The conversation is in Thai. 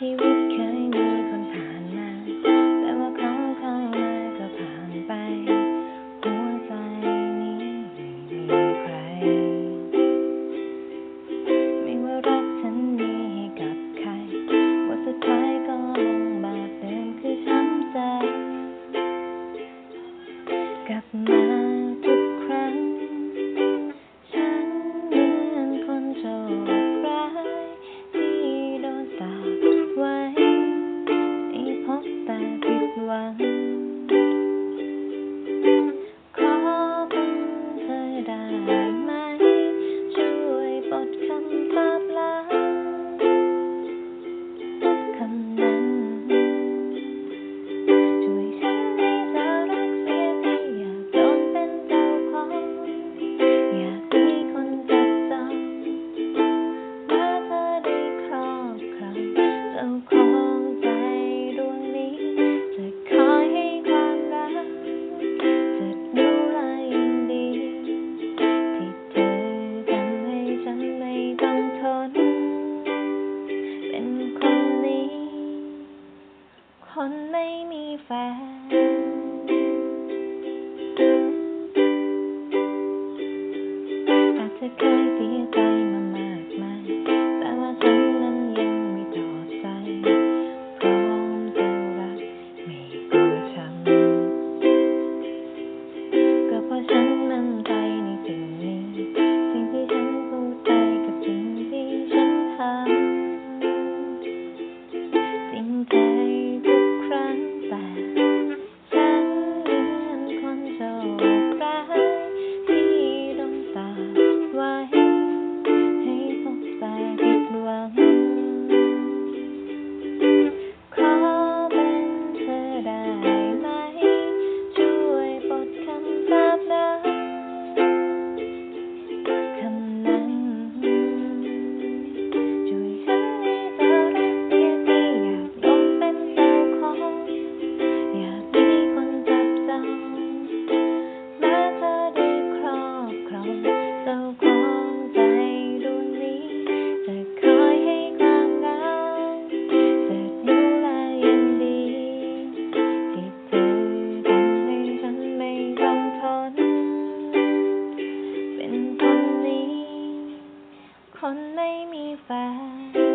ชีวิตเคยมีคนผ่านมา แต่ว่าเขาเข้ามาก็ผ่านไป หัวใจนี้ไม่มีใคร ไม่ว่ารักฉันมีให้กับใครบทสุดท้ายก็ลงบาปเดิมคือช้ำใจ กลับมา fast คนไม่มีแฟน